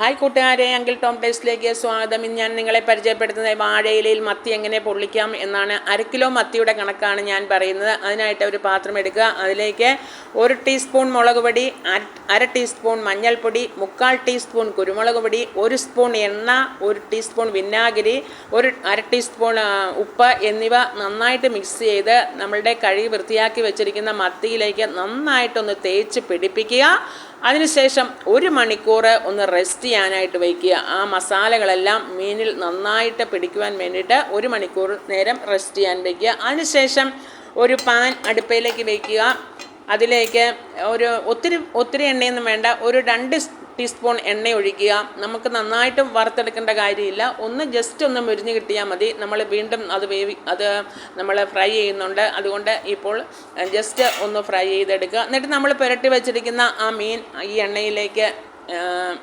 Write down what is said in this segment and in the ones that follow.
Hi കൂട്ടുകാരെ uncle Tom ടേസ്റ്റിലേക്ക് സ്വാഗതം. ഇന്ന് ഞാൻ നിങ്ങളെ പരിചയപ്പെടുത്തുന്നത് വാഴയിലയിൽ മത്തി എങ്ങനെ പൊള്ളിക്കാം എന്നാണ്. അര കിലോ മത്തിയുടെ കണക്കാണ് ഞാൻ പറയുന്നത്. അതിനായിട്ട് ഒരു പാത്രം എടുക്കുക. അതിലേക്ക് ഒരു ടീസ്പൂൺ മുളക് പൊടി അര- ടീസ്പൂൺ മഞ്ഞൾപ്പൊടി മുക്കാൽ ടീസ്പൂൺ കുരുമുളക് പൊടി ഒരു സ്പൂൺ എണ്ണ ഒരു ടീസ്പൂൺ വിനാഗിരി ഒരു അര ടീസ്പൂൺ ഉപ്പ് എന്നിവ നന്നായിട്ട് മിക്സ് ചെയ്ത് നമ്മളുടെ കഴുകി വൃത്തിയാക്കി വെച്ചിരിക്കുന്ന മത്തിയിലേക്ക് നന്നായിട്ടൊന്ന് തേച്ച് പിടിപ്പിക്കുക. അതിനുശേഷം ഒരു മണിക്കൂർ ഒന്ന് റെസ്റ്റ് ചെയ്യാനായിട്ട് വയ്ക്കുക. ആ മസാലകളെല്ലാം മീനിൽ നന്നായിട്ട് പിടിക്കുവാൻ വേണ്ടിയിട്ട് ഒരു മണിക്കൂർ നേരം റെസ്റ്റ് ചെയ്യാൻ വയ്ക്കുക. അതിനുശേഷം ഒരു പാൻ അടുപ്പയിലേക്ക് വയ്ക്കുക. അതിലേക്ക് ഒരു ഒത്തിരി ഒത്തിരി എണ്ണയൊന്നും വേണ്ട. ഒരു രണ്ട് ടീസ്പൂൺ എണ്ണ ഒഴിക്കുക നമുക്ക് നന്നായിട്ടും വറുത്തെടുക്കേണ്ട കാര്യമില്ല. ഒന്ന് ജസ്റ്റ് ഒന്ന് മുരിഞ്ഞ് കിട്ടിയാൽ മതി. നമ്മൾ വീണ്ടും അത് വേവി അത് നമ്മൾ ഫ്രൈ ചെയ്യുന്നുണ്ട്. അതുകൊണ്ട് ഇപ്പോൾ ജസ്റ്റ് ഒന്ന് ഫ്രൈ ചെയ്തെടുക്കുക. എന്നിട്ട് നമ്മൾ പുരട്ടി വെച്ചിരിക്കുന്ന ആ മീൻ ഈ എണ്ണയിലേക്ക്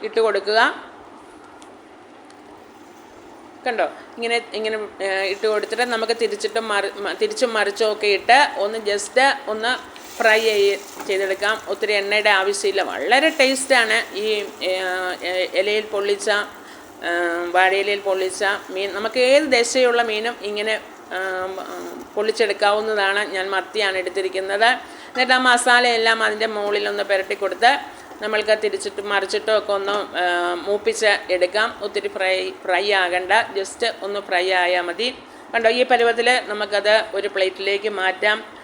ഇട്ട് കൊടുക്കുക. കണ്ടോ? ഇങ്ങനെ ഇങ്ങനെ ഇട്ട് കൊടുത്തിട്ട് നമുക്ക് തിരിച്ചിട്ടും മറി തിരിച്ചും മറിച്ചും ഒക്കെ ഇട്ട് ഒന്ന് ജസ്റ്റ് ഒന്ന് ഫ്രൈ ചെയ് ചെയ്തെടുക്കാം. ഒത്തിരി എണ്ണയുടെ ആവശ്യമില്ല. വളരെ ടേസ്റ്റാണ് ഈ ഇലയിൽ പൊള്ളിച്ച വാഴയിലയിൽ പൊള്ളിച്ച മീൻ. നമുക്ക് ഏത് ദശയുള്ള മീനും ഇങ്ങനെ പൊള്ളിച്ചെടുക്കാവുന്നതാണ്. ഞാൻ മത്തിയാണ് എടുത്തിരിക്കുന്നത്. എന്നിട്ട് ആ മസാലയെല്ലാം അതിന്റെ മുകളിലൊന്ന് പുരട്ടി കൊടുത്ത് നമ്മൾക്ക് തിരിച്ചിട്ട് മറിച്ചിട്ടോ ഒക്കെ ഒന്ന് മൂപ്പിച്ച് എടുക്കാം. ഒത്തിരി ഫ്രൈ ഫ്രൈ ആകണ്ട. ജസ്റ്റ് ഒന്ന് ഫ്രൈ ആയാൽ മതി. കണ്ടോ ഈ പരുവത്തിൽ നമുക്കത് ഒരു പ്ലേറ്റിലേക്ക് മാറ്റാം.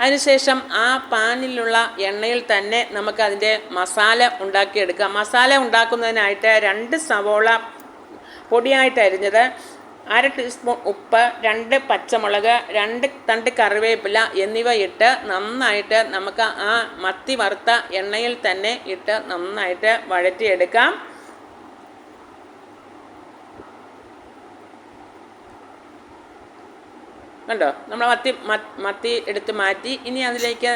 അതിനുശേഷം ആ പാനിലുള്ള എണ്ണയിൽ തന്നെ നമുക്ക് അതിന്റെ മസാല ഉണ്ടാക്കിയെടുക്കാം. മസാല ഉണ്ടാക്കുന്നതിനായിട്ട് രണ്ട് സവോള പൊടിയായിട്ട് അരിഞ്ഞത് അര ടീസ്പൂൺ ഉപ്പ് രണ്ട് പച്ചമുളക് രണ്ട് തണ്ട് കറിവേപ്പില എന്നിവ ഇട്ട് നന്നായിട്ട് നമുക്ക് ആ മത്തി വറുത്ത എണ്ണയിൽ തന്നെ ഇട്ട് നന്നായിട്ട് വഴറ്റിയെടുക്കാം. കണ്ടോ? നമ്മൾ മത്തി മത്തി എടുത്ത് മാറ്റി. ഇനി അതിലേക്ക്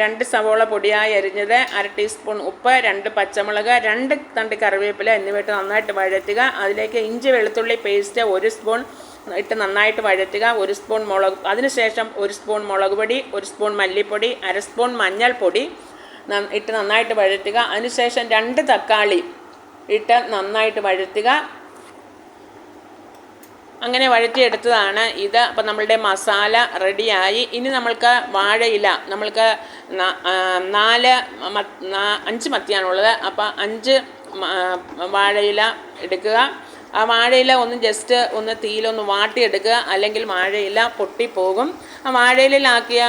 രണ്ട് സവോള പൊടിയായി അരിഞ്ഞത് അര ടീസ്പൂൺ ഉപ്പ് രണ്ട് പച്ചമുളക് രണ്ട് തണ്ട് കറിവേപ്പില എന്നിവയിട്ട് നന്നായിട്ട് വഴറ്റുക. അതിലേക്ക് ഇഞ്ചി വെളുത്തുള്ളി പേസ്റ്റ് ഒരു സ്പൂൺ ഇട്ട് നന്നായിട്ട് വഴറ്റുക. ഒരു സ്പൂൺ മുളക് അതിനുശേഷം ഒരു സ്പൂൺ മുളക് പൊടി ഒരു സ്പൂൺ മല്ലിപ്പൊടി അര സ്പൂൺ മഞ്ഞൾപ്പൊടി ഇട്ട് നന്നായിട്ട് വഴറ്റുക. അതിനുശേഷം രണ്ട് തക്കാളി ഇട്ട് നന്നായിട്ട് വഴറ്റുക. അങ്ങനെ വഴറ്റിയെടുത്തതാണ്. ഇത് അപ്പോൾ നമ്മളുടെ മസാല റെഡിയായി. ഇനി നമ്മൾക്ക് വാഴയില നമ്മൾക്ക് നാല് അഞ്ച് മത്തിയാണുള്ളത്. അപ്പോൾ അഞ്ച് വാഴയില എടുക്കുക. ആ വാഴയില ഒന്ന് ജസ്റ്റ് ഒന്ന് തീയിലൊന്ന് വാട്ടിയെടുക്കുക. അല്ലെങ്കിൽ വാഴയില പൊട്ടിപ്പോകും. ആ വാഴയിലാക്കിയ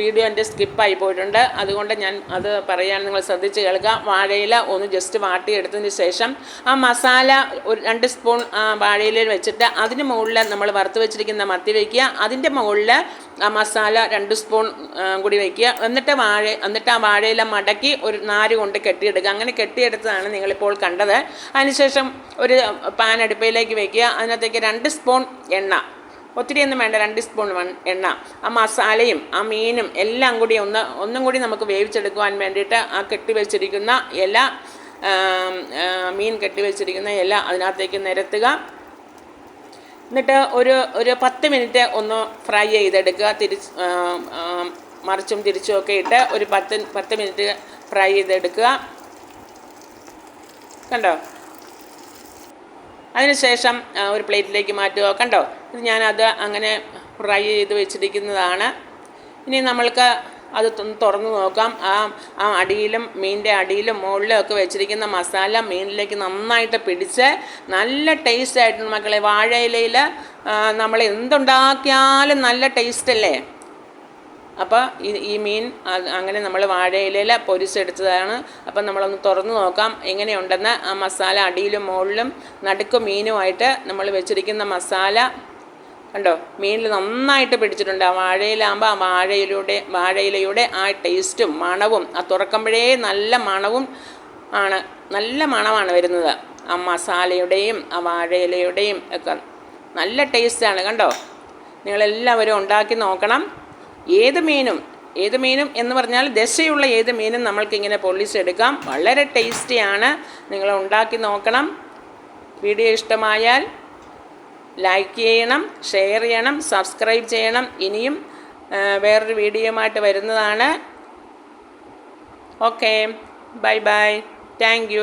വീഡിയോ എന്റെ സ്കിപ്പായി പോയിട്ടുണ്ട്. അതുകൊണ്ട് ഞാൻ അത് പറയാൻ നിങ്ങൾ ശ്രദ്ധിച്ച് കേൾക്കുക. വാഴയില ഒന്ന് ജസ്റ്റ് വാട്ടിയെടുത്തതിന് ശേഷം ആ മസാല ഒരു രണ്ട് സ്പൂൺ വാഴയിലയിൽ വെച്ചിട്ട് അതിന് മുകളിൽ നമ്മൾ വറുത്ത് വെച്ചിരിക്കുന്ന മത്തി വയ്ക്കുക അതിന്റെ മുകളിൽ ആ മസാല രണ്ട് സ്പൂൺ കൂടി വയ്ക്കുക എന്നിട്ട് വാഴ എന്നിട്ട് ആ വാഴയില മടക്കി ഒരു നാര് കൊണ്ട് കെട്ടിയെടുക്കുക. അങ്ങനെ കെട്ടിയെടുത്തതാണ് നിങ്ങളിപ്പോൾ കണ്ടത്. അതിനുശേഷം ഒരു പാൻ അടുപ്പയിലേക്ക് വയ്ക്കുക അതിനകത്തേക്ക് രണ്ട് സ്പൂൺ എണ്ണ. ഒത്തിരിയൊന്നും വേണ്ട രണ്ട് സ്പൂൺ എണ്ണ. ആ മസാലയും ആ മീനും എല്ലാം കൂടി ഒന്ന് ഒന്നും കൂടി നമുക്ക് വേവിച്ചെടുക്കുവാൻ വേണ്ടിയിട്ട് ആ കെട്ടി വെച്ചിരിക്കുന്ന ഇല മീൻ കെട്ടി വെച്ചിരിക്കുന്ന ഇല അതിനകത്തേക്ക് നിരത്തുക. എന്നിട്ട് ഒരു ഒരു പത്ത് മിനിറ്റ് ഒന്ന് ഫ്രൈ ചെയ്തെടുക്കുക. തിരിച്ച് മറിച്ചും തിരിച്ചും ഒക്കെ ഇട്ട് ഒരു പത്ത് പത്ത് മിനിറ്റ് ഫ്രൈ ചെയ്തെടുക്കുക. കണ്ടോ? അതിനുശേഷം ഒരു പ്ലേറ്റിലേക്ക് മാറ്റുക. കണ്ടോ? ഇത് ഞാനത് അങ്ങനെ ഫ്രൈ ചെയ്ത് വെച്ചിരിക്കുന്നതാണ്. ഇനി നമ്മൾക്ക് അത് തുറന്ന് നോക്കാം. ആ ആ അടിയിലും മീനിന്റെ അടിയിലും മുകളിലും ഒക്കെ വെച്ചിരിക്കുന്ന മസാല മീനിലേക്ക് നന്നായിട്ട് പിടിച്ച് നല്ല ടേസ്റ്റ് ആയിട്ട് മക്കളെ. വാഴയിലയിൽ നമ്മൾ എന്തുണ്ടാക്കിയാലും നല്ല ടേസ്റ്റ് അല്ലേ? അപ്പോൾ ഈ ഈ മീൻ അങ്ങനെ നമ്മൾ വാഴയിലയിൽ പൊരിച്ചെടുത്തതാണ്. അപ്പം നമ്മളൊന്ന് തുറന്ന് നോക്കാം. എങ്ങനെയുണ്ടെന്ന് ആ മസാല അടിയിലും മുകളിലും നടുക്ക് മീനുമായിട്ട് നമ്മൾ വെച്ചിരിക്കുന്ന മസാല കണ്ടോ? മീനിൽ നന്നായിട്ട് പിടിച്ചിട്ടുണ്ട്. ആ വാഴയിലാകുമ്പോൾ ആ വാഴയിലൂടെ വാഴയിലയുടെ ആ ടേസ്റ്റും മണവും ആ തുറക്കുമ്പോഴേ നല്ല മണവും ആണ് നല്ല മണമാണ് വരുന്നത്. ആ മസാലയുടെയും ആ വാഴയിലയുടെയും ഒക്കെ നല്ല ടേസ്റ്റാണ് കണ്ടോ? നിങ്ങളെല്ലാവരും ഉണ്ടാക്കി നോക്കണം. ഏത് മീനും ഏത് മീനും എന്ന് പറഞ്ഞാൽ ദശയുള്ള ഏത് മീനും നമ്മൾക്കിങ്ങനെ പൊള്ളിച്ചെടുക്കാം. വളരെ ടേസ്റ്റിയാണ് നിങ്ങൾ ഉണ്ടാക്കി നോക്കണം. വീഡിയോ ഇഷ്ടമായാൽ ലൈക്ക് ചെയ്യണം ഷെയർ ചെയ്യണം സബ്സ്ക്രൈബ് ചെയ്യണം. ഇനിയും വേറൊരു വീഡിയോയുമായിട്ട് വരുന്നതാണ്. Okay bye bye thank